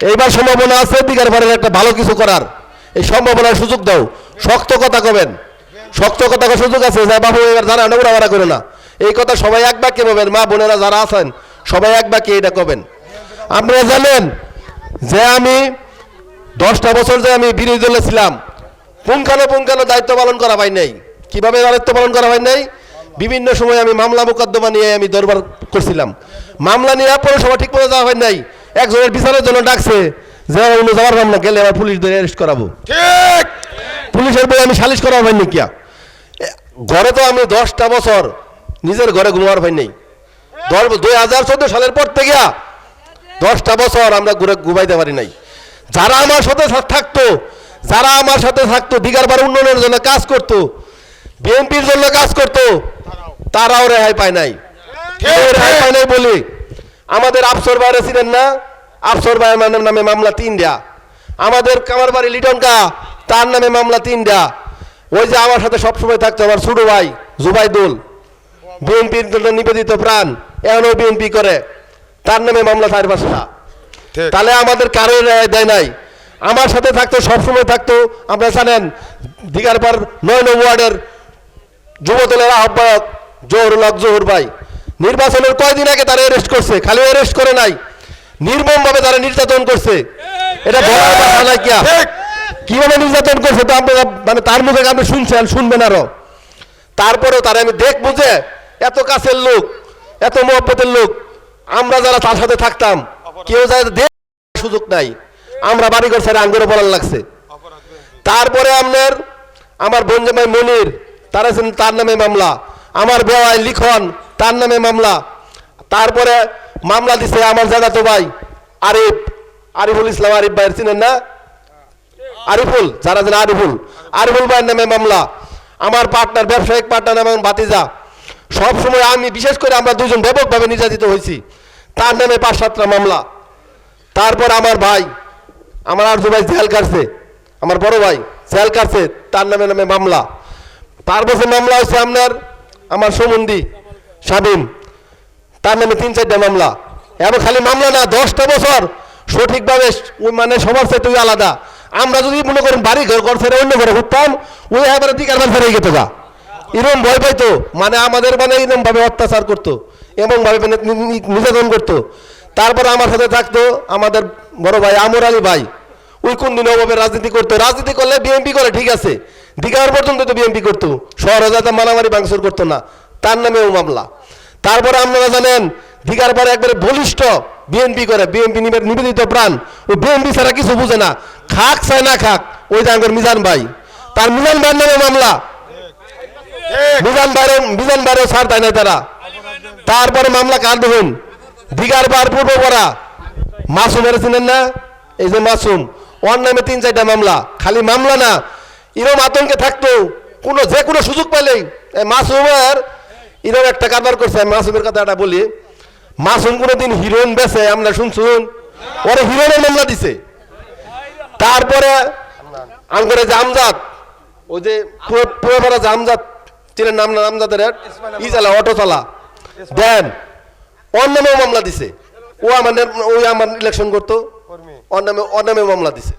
এইবার সম্ভাবনা আছে পারের একটা ভালো কিছু করার। এই সম্ভাবনার সুযোগ দাও। শক্ত কথা কবেন। শক্ত কথা সুযোগ আছে। যা বাবু এবার যারা নোংরা করে না। এই কথা সবাই এক বাক্যে বলবেন, মা বোনেরা যারা আছেন, সবাই এক বাক্যে এটা কবেন। আপনারা জানেন যে আমি দশটা বছর যে আমি বিরোধী দলে ছিলাম, পুঙ্খানো পুঙ্খানো দায়িত্ব পালন করা হয় নাই। কীভাবে দায়িত্ব পালন করা হয় নাই? বিভিন্ন সময় আমি মামলা মোকদ্দমা নিয়ে আমি দরবার করছিলাম। মামলা নিয়ে পৌরসভা ঠিক মতো যাওয়া হয় নাই। একজনের বিচারের জন্য ডাকছে যে অন্য যাওয়ার মামলা গেলে আবার পুলিশ ধরে অ্যারেস্ট করাবো। ঠিক। পুলিশের বই আমি সালিশ করা হয়নি কিয়া। ঘরে তো আমি দশটা বছর নিজের ঘরে ঘুমাবার পাই নাই দুই হাজার চোদ্দ সালের পর থেকে দশটা বছর আমরা ঘুরে ঘুমাইতে পারি নাই। যারা আমার সাথে থাকতো যারা আমার সাথে থাকতো দিগারবার উন্নয়নের জন্য কাজ করতো বিএনপির জন্য কাজ করতো তারাও রেহাই পায় নাই। কেউ রেহাই পায় নাই বলি আমাদের আফসর বাইরে ছিলেন না। আফসর বাইরের নামে- নামে মামলা তিনটা। আমাদের কামার বাড়ি লিটনকা তার নামে মামলা তিন তিনটা। ওই যে আমার সাথে সবসময় থাকতো আমার ছোট ভাই জুবাইদুল। বিএনপির জন্য নিবেদিত প্রাণ এখনও বিএনপি করে। তার নামে মামলা চার পাঁচটা। তাহলে আমাদের কারও দেয় নাই। আমার সাথে থাকতো সবসময় থাকতো। আপনারা জানেন দিগারপার নয় নং ওয়ার্ডের যুবদলের আহ্বায়ক জহুরুল হক জহুর ভাই। নির্বাচনের কয়দিন আগে তারা অ্যারেস্ট করছে খালি অ্যারেস্ট করে নাই। নির্মমভাবে তারা নির্যাতন করছে। এটা বলার কথা ঠিক। কীভাবে নির্যাতন করছে তো আপনারা মানে তার মুখে আপনি শুনছেন শুনবেন আরও? তারপরেও তারা আমি দেখ বুঝে এত কাছের লোক এত মহব্বতের লোক আমরা যারা তার সাথে থাকতাম কেউ যায় দেখ সুযোগ নাই। আমরা বাড়িঘর ছেড়ে আঙ্গুরে বলার লাগছে। তারপরে আপনার আমার বোন জামাই মনির তার আছেন তার নামে মামলা। আমার বেওয়াই লিখন তার নামে মামলা। তারপরে মামলা দিছে আমার জানাতো ভাই। আরিফ, আরিফুল ইসলাম, আরিফ ভাইয়ের চিনেন না? আরিফুল, যারা জানে আরিফুল। আরিফুল ভাইয়ের নামে মামলা। আমার পার্টনার ব্যবসায়িক পার্টনার এবং বাতিজা সব সময় আমি, বিশেষ করে আমরা দুজন ব্যাপকভাবে নির্যাতিত হয়েছি। তার নামে পাঁচ সাতটা মামলা। তারপর আমার ভাই, আমার আরজু ভাই জেল কাটছে। আমার বড় ভাই জেল কাটছে, তার নামে নামে মামলা। তার বছর মামলা হচ্ছে আপনার, আমার সমন্দি স্বাধীন তার নামে তিন চারটা মামলা। এবং খালি মামলা না, দশটা বছর সঠিকভাবে মানে সবার ওই আলাদা। আমরা যদি মনে করেন বাড়ি ঘর ঘর ছেড়ে অন্য ঘরে ঘুরতাম, ওই এবারে দিকার বার ফেরে গেত গা। এরকম ভয় পাইতো মানে আমাদের মানে এরকম ভাবে অত্যাচার করতো এমন ভাবে মানে নির্যাতন করতো। তারপরে আমার সাথে থাকতো আমাদের বড় ভাই আমর আলী ভাই। ওই কোন দিন ওভাবে রাজনীতি করতো। রাজনীতি করলে বিএনপি করে, ঠিক আছে। দিঘার পর্যন্ত তো বিএনপি করতো। শহরে যাতে মারামারি ভাঙচুর করতো না। তার নামেও মামলা। তারপরে আপনারা জানেন দিঘার পরে একবারে বলিষ্ঠ বিএনপি করে, বিএনপি নিবেদিত প্রাণ। ওই বিএনপি ছাড়া কিছু বুঝে না। খাক চায় না খাক, ওই আমার মিজান ভাই। তার মিজান ভাইয়ের নামে মামলা। মিজান ভাইয়ের মিজান ভাইয়েরও ছাড় দেয় না তারা। তারপরে মামলা কার দেখুন? দিঘার বার পূর্ব পড়া। মাসুমের চিনেন না? এই যে মাসুম। ওর নামে তিন চারটা মামলা। খালি মামলা না। এরম আতঙ্কে থাকতো, কোনো যে কোনো সুযোগ পেলেই মাসুমের এরম একটা কারবার করছে মাসুমের কথাটা বলি। মাসুম কোনোদিন হিরোইন বেছে, আমরা শুনছুন ওরে হিরোইনের মামলা দিছে। তারপরে আঙ্গরে যে আমজাদ, ওই যে পুরো পুরো পাড়া যে আমজাদ চিনের নাম না, আমজাদের ই চালা, অটো চালা। দেন, ওর নামেও মামলা দিছে। ও আমার ওই আমার ইলেকশন করতো। ওর নামে মামলা দিছে।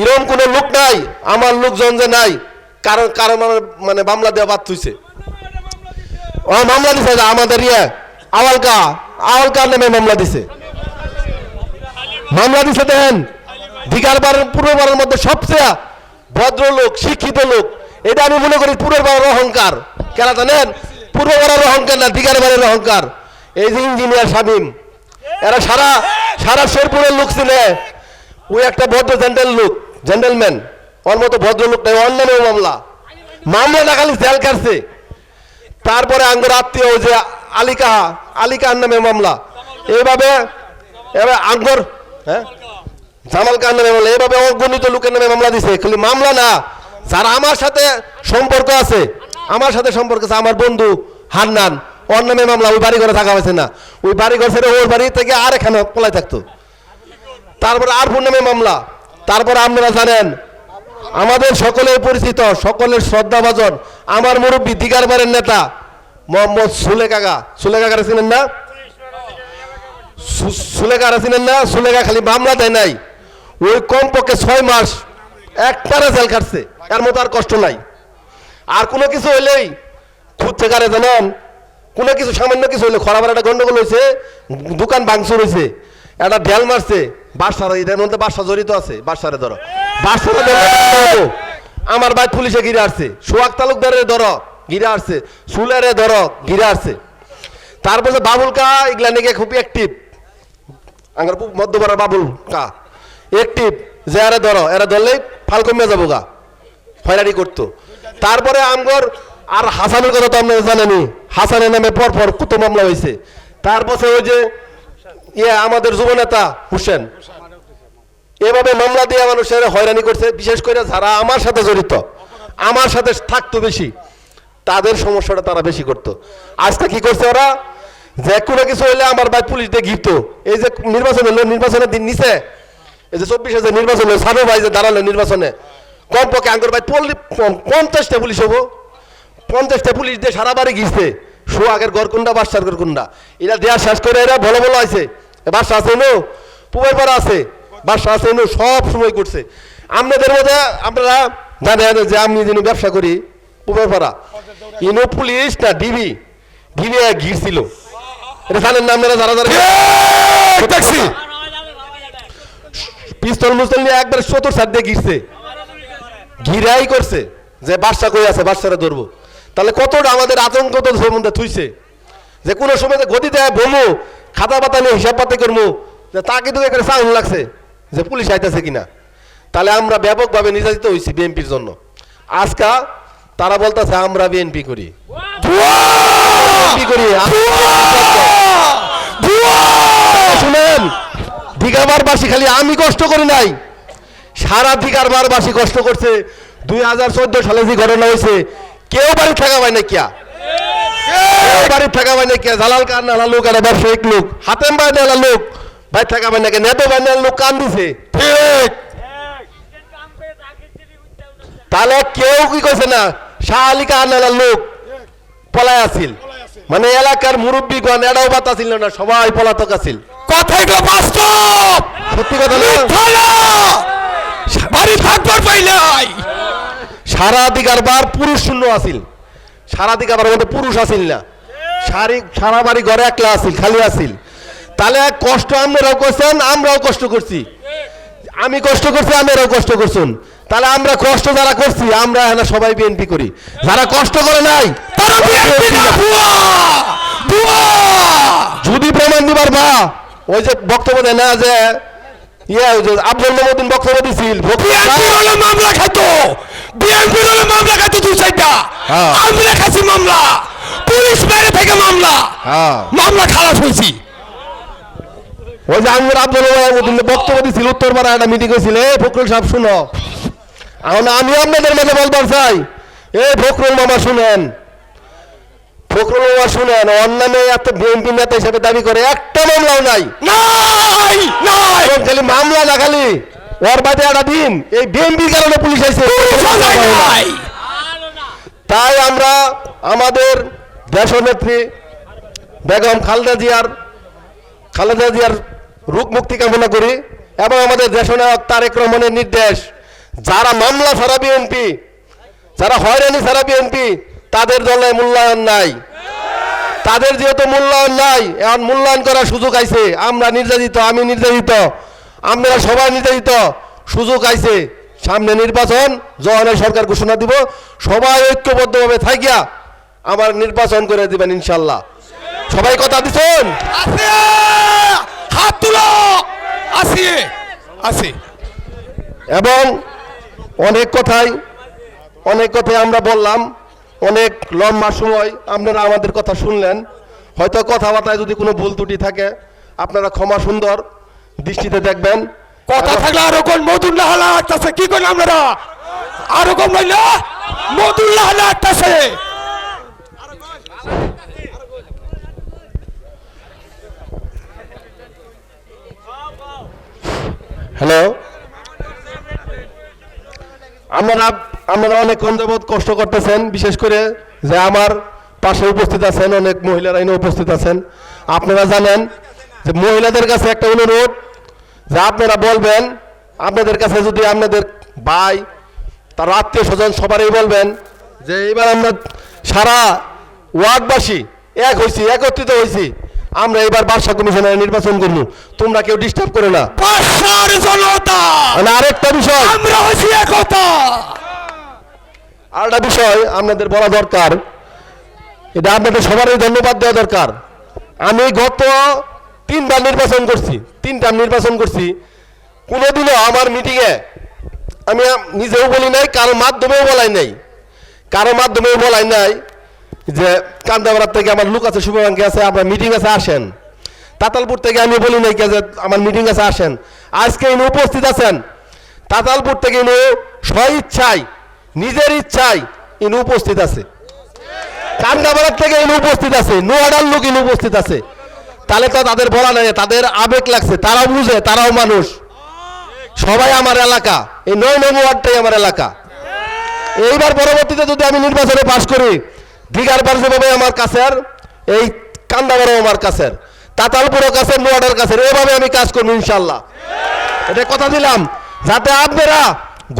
এরকম কোনো লোক নাই, আমার লোকজন যে নাই, কারণ কারণ মানে মামলা দেওয়া বাদ থুইছে। ও, মামলা দিছে আমাদের ইয়ে আওয়ালকা, আওয়ালকার নামে মামলা দিছে। মামলা দিছে দেন। দিঘারবার পূর্ববারের মধ্যে সবচেয়ে ভদ্রলোক, শিক্ষিত লোক, এটা আমি মনে করি পূর্ববারের অহংকার। কেন জানেন? পূর্ববারের অহংকার না দিঘারবারের অহংকার। এই যে ইঞ্জিনিয়ার শামীম, এরা সারা সারা শেরপুরের লোক ছিল ওই একটা ভদ্র জেন্টেল লোক, জেন্টেলম্যান। ওর মতো ভদ্রলোক নাই নামেও মামলা। মামলাটা খালি জেল কাটছে তারপরে আঙ্গুর আত্মীয় যে আলিকা আলিকার নামে মামলা। এইভাবে, এবার আঙ্গুর হ্যাঁ? জামাল খান নামে মামলা। এইভাবে অগণিত লোকের নামে মামলা দিছে, খালি মামলা না। যারা আমার সাথে সম্পর্ক আছে, আমার সাথে সম্পর্ক আছে, আমার বন্ধু হান্নান, ওর নামে মামলা, ওই বাড়ি ঘরে থাকা হয়েছে না। ওই বাড়ি ঘর ছেড়ে ওর বাড়ি থেকে আর এখানে পলাই থাকতো। তারপরে আরফুর নামে মামলা। তারপরে আপনারা জানেন আমাদের সকলের পরিচিত, সকলের শ্রদ্ধাভাজন। আমার মুরব্বী দিগারবারের নেতা, মোহাম্মদ সুলে কাকা সুলে কাকারে চিনেন না? সু- সুলেখা আছিলেন না? সুলেখা খালি মামলা দেয় নাই। ওই কমপক্ষে ছয় মাস একবারে জেল খাটছে। এর মতো আর কষ্ট নাই। আর কোনো কিছু হইলেই খুঁজছে কারে জানেন? কোনো কিছু সামান্য কিছু হইলে খরাবার একটা গন্ডগোল হয়েছে দোকান ভাঙচুর হয়েছে একটা ঢেল মারছে। বাসার এটার মধ্যে বাসা জড়িত আছে, বাসারে ধরো। বাসারে ধরো আমার ভাই পুলিশে ঘিরে আসছে, সোহাগ তালুকদারের ধরো, ঘিরে আসছে, সুলারে ধরো, ঘিরে আসছে। তারপরে বাবুল কা, এগুলা নাকি খুব অ্যাক্টিভ আঙ্গার মধ্যপাড়ার বাবুল কা অ্যাক্টিভ যে এরা ধরো, এরা ধরলেই ফাল কমিয়ে যাব গা, হয়রানি করতো। তারপরে আমগর আর হাসানের কথা তো আপনারা জানেনি। হাসানের নামে পরপর পর কত মামলা হয়েছে। তারপরে ওই যে ইয়ে আমাদের যুবনেতা হুসেন। এভাবে মামলা দিয়ে মানুষের হয়রানি করছে, বিশেষ করে যারা আমার সাথে জড়িত, আমার সাথে থাকতো বেশি, তাদের সমস্যাটা তারা বেশি করতো। আজকে কি করছে ওরা? যে কোনো কিছু হইলে আমার ভাই পুলিশ দিয়ে গিফট এই যে নির্বাচন হলো, নির্বাচনের দিন নিছে এই যে চব্বিশে যে নির্বাচন হলো, সানু ভাই যে দাঁড়াল নির্বাচনে, কমপক্ষে আঙ্গুর ভাই পঞ্চাশটা পুলিশ হব। পঞ্চাশটা পুলিশ দিয়ে সারা বাড়ি গিয়েছে শো আগের গড়কুন্ডা বাসার গড়কুন্ডা এরা দেওয়া শেষ করে, এরা ভালো ভালো আছে বাসা আছে নো পুবের পাড়া আছে। বাসা আছে নো সব সময় করছে। আপনাদের মধ্যে আপনারা জানেন যে আমি যিনি ব্যবসা করি পুবের পাড়া। ইনো পুলিশ না ডিবি? ডিবি ঘিরছিল এটা জানেন না আপনারা যারা যারা দেখছি পিস্তল মুস্তল নিয়ে একবার সাত দিয়ে ঘিরছে। ঘিরাই করছে যে বাদশা কই আছে বাদশারা ধরবো। তাহলে কতটা আমাদের আতঙ্ক তো সম্বন্ধে থুইছে। যে কোনো সময় দেয় বমু খাতা পাতা নিয়ে হিসাব পাতি করব যে তাকে তো এখানে সাউন্ড লাগছে যে পুলিশ আইতেছে কিনা। তাহলে আমরা ব্যাপকভাবে নির্যাতিত হয়েছি বিএনপির জন্য। আজকা তারা বলতেছে আমরা বিএনপি করি। শুনেন দিঘাবারবাসী খালি আমি কষ্ট করি নাই। সারা দিঘারবারবাসী কষ্ট করছে। দুই হাজার চোদ্দ সালে যে ঘটনা হয়েছে কেউ বাড়ি থাকা পায় না কিয়া। কেউ বাড়ি থাকা পায় না কিয়া জালাল কার নালা লোক আর ব্যবসায়িক লোক? হাতেম বাই নালা লোক। ভাই থাকা কে? নেতো বাই লোক কান দিছে ঠিক। তাহলে কেউ কি কইছে না? শাহ আলী কার নালা লোক? পলায় আছিল। মানে এলাকার মুরব্বীগণ এটাও বাতা ছিল না সবাই পলাতক আছিল। কথাই তো বাস্তব। সত্যি কথা না। বাড়ি থাকবার পাইলাই সারা দিকার বার পুরুষ শূন্য আছিল। সারা দিকার বার মধ্যে পুরুষ আছিল না। সারি সারা বাড়ি ঘরে একলা আছিল, খালি আছিল। তাহলে কষ্ট আমরাও করছেন, আমরাও কষ্ট করছি। আমি কষ্ট করছি, আমরাও কষ্ট করছেন। তাহলে আমরা কষ্ট যারা করছি, আমরা এখানে সবাই বিএনপি করি। যারা কষ্ট করে নাই যদি প্রমাণ দিবার বা, ওই যে বক্তব্য দেয় না যে ইয়ে আব্দুল মোহাম্মদিন বক্তব্য দিছিল মামলা খাইতো। বিএনপি হলে মামলা খাইতো দুই চারটা। হ্যাঁ। আমরা খাইছি মামলা পুলিশ বাইরে থেকে মামলা। হ্যাঁ। মামলা খালাস হয়েছি। ওই যে আঙ্গুর আব্দুল বক্তব্য দিছিল উত্তরপাড়া একটা মিটিং হয়েছিল এ ফখরুল সাহেব শুনো। এখন আমি আপনাদের মাঝে বলবার চাই এ ফখরুল মামা শুনেন। ফখরুল মামা শুনেন নামে এত বিএনপি নেতা হিসেবে দাবি করে একটা মামলাও নাই। নাই নাই। খালি মামলা না খালি ওর বাদে একটা দিন এই বিএনপির কারণে পুলিশ আইছে। তাই আমরা আমাদের দেশনেত্রী বেগম খালেদা জিয়ার খালেদা জিয়ার রূপ মুক্তি কামনা করি এবং আমাদের দেশনায়ক তারেক রহমানের নির্দেশ যারা মামলা ছাড়া বিএনপি যারা হয়রানি ছাড়া বিএনপি তাদের দলে মূল্যায়ন নাই। তাদের যেহেতু মূল্যায়ন নাই এখন মূল্যায়ন করার সুযোগ আইছে। আমরা নির্যাতিত আমি নির্যাতিত। আমরা সবাই নির্যাতিত সুযোগ আইছে সামনে নির্বাচন জনের সরকার ঘোষণা দিব। সবাই ঐক্যবদ্ধভাবে থাকিয়া আমার নির্বাচন করে দিবেন ইনশাল্লাহ সবাই কথা দিচ্ছেন হাত তুলো! আসি আসি। এবং অনেক কথাই অনেক কথাই আমরা বললাম। অনেক লম্বা সময় আপনারা আমাদের কথা শুনলেন। হয়তো কথাবার্তায় যদি কোনো ভুল ত্রুটি থাকে আপনারা ক্ষমা সুন্দর। দৃষ্টিতে দেখবেন। কথা থাকলে আরও কোন মধুল্লাহ লাগতেছে কি করলাম আমরা আরও কোন বলল মধুল্লাহ লাগতেছে হ্যালো? আপনারা আপনারা অনেক যাবৎ কষ্ট করতেছেন বিশেষ করে যে আমার পাশে উপস্থিত আছেন অনেক মহিলারা এনে উপস্থিত আছেন। আপনারা জানেন যে মহিলাদের কাছে একটা অনুরোধ যে আপনারা বলবেন আপনাদের কাছে যদি আপনাদের ভাই তার আত্মীয় স্বজন সবারই বলবেন যে এবার আমরা সারা ওয়ার্ডবাসী এক হয়েছি একত্রিত হয়েছি আমরা এবার বার্ষা কমিশনের নির্বাচন করব। তোমরা কেউ ডিস্টার্ব করো না। জনতা! মানে আরেকটা বিষয়। আমরা হচ্ছি একতা! আরেকটা বিষয় আপনাদের বলা দরকার। এটা আপনাদের সবারই ধন্যবাদ দেওয়া দরকার। আমি গত তিনবার নির্বাচন করছি, তিনটা নির্বাচন করছি। কোনোদিনও আমার মিটিংয়ে আমি নিজেও বলি নাই, কারও মাধ্যমেও বলাই নাই। কারও মাধ্যমেও বলাই নাই যে কান্দাপাড়ার থেকে আমার লোক আছে শুভাঙ্গে আছে, আপনার মিটিং আছে, আসেন। তাতালপুর থেকে আমি বলি নাই যে আমার মিটিং আছে, আসেন। আজকে ইনি উপস্থিত আছেন। তাতালপুর থেকে ইনি স্ব ইচ্ছায় নিজের ইচ্ছায় ইনি উপস্থিত আছে। কান্দাপাড়ার থেকে ইনি উপস্থিত আছে, নোয়াডার লোক ইনি উপস্থিত আছে। তাহলে তো তাদের বলা নাই, তাদের আবেগ লাগছে, তারাও বুঝে, তারাও মানুষ। সবাই আমার এলাকা, এই নয় নয় ওয়ার্ডটাই আমার এলাকা। এইবার পরবর্তীতে যদি আমি নির্বাচনে পাশ করি, দিঘার পাবে আমার কাছের, এই কান্দাবারও আমার কাছের, তাতালপুরও কাছের, নোয়াডার কাছের, এভাবে আমি কাজ করব ইনশাল্লাহ। এটা কথা দিলাম, যাতে আপনারা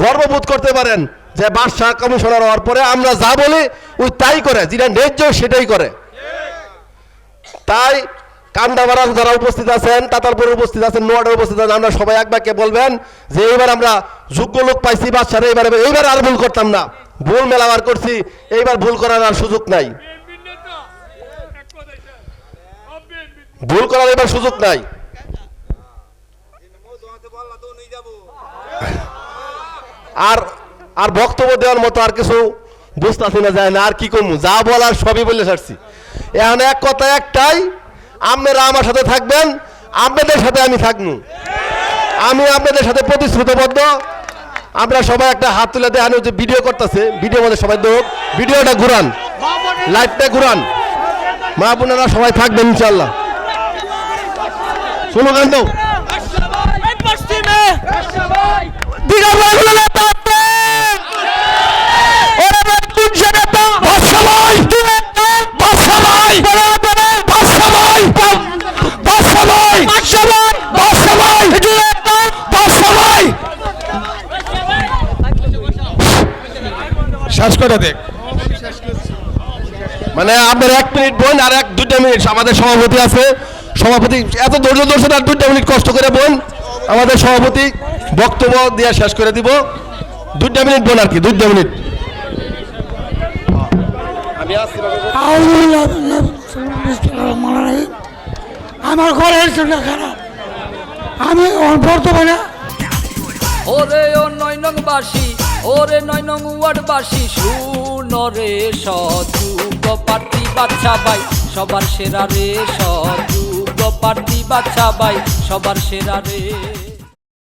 গর্ববোধ করতে পারেন যে বাদশাহ কমিশনার হওয়ার পরে আমরা যা বলি ওই তাই করে, যেটা ন্যায্য সেটাই করে। তাই কান্দাবাড়ার যারা উপস্থিত আছেন তাতালপুরে উপস্থিত আছেন নোয়াডার উপস্থিত আছেন, আমরা সবাই এক বাক্যে বলবেন যে এইবার আমরা যোগ্য লোক পাইছি বাদশারে, এইবার এইবার আর ভুল করতাম না। ভুল মেলাবার করছি, এইবার ভুল করার আর সুযোগ নাই। ভুল করার এবার সুযোগ নাই। আর আর বক্তব্য দেওয়ার মতো আর কিছু বুঝতেছি না যায় না, আর কি করব যা বলার সবই বলে ছাড়ছি এখন এক কথা একটাই আপনারা আমার সাথে থাকবেন আপনাদের সাথে আমি থাকব। আমি আপনাদের সাথে প্রতিশ্রুতবদ্ধ। আমরা সবাই একটা হাত তুলে দেখানো যে ভিডিও করতেছে। ভিডিও মধ্যে সবাই দেখ ভিডিওটা ঘুরান। লাইটটা ঘুরান। মা বোনেরা সবাই থাকবেন ইনশাল্লাহ শুনো গান দাও। পশ্চিমে। দিঘা বাংলা নেতা ওরা তুলছে নেতা বাদশা ভাই বাদশা ভাই বাদশা ভাই বাদশা ভাই বাদশা ভাই বাদশা ভাই বাদশা ভাই শেষ করে দেখ। মানে আপনার এক মিনিট বোন আর এক দুইটা মিনিট। আমাদের সভাপতি আছে। সভাপতি এত ধৈর্য ধরছে আর দুইটা মিনিট কষ্ট করে বোন। আমাদের সভাপতি বক্তব্য দিয়ে শেষ করে দিব। দুইটা মিনিট বোন আর কি দুইটা মিনিট। আমি আমার ঘরের জন্য খারাপ আমি বর্তমানে ওরে ও নয় নং বাসী ওরে নয় নং ওয়ার্ডবাসী শুনরে সযুগ পার্টি বাচ্চা বাই, সবার সেরা রে সযুগ পার্টি বাচ্চা বাই, সবার সেরা রে।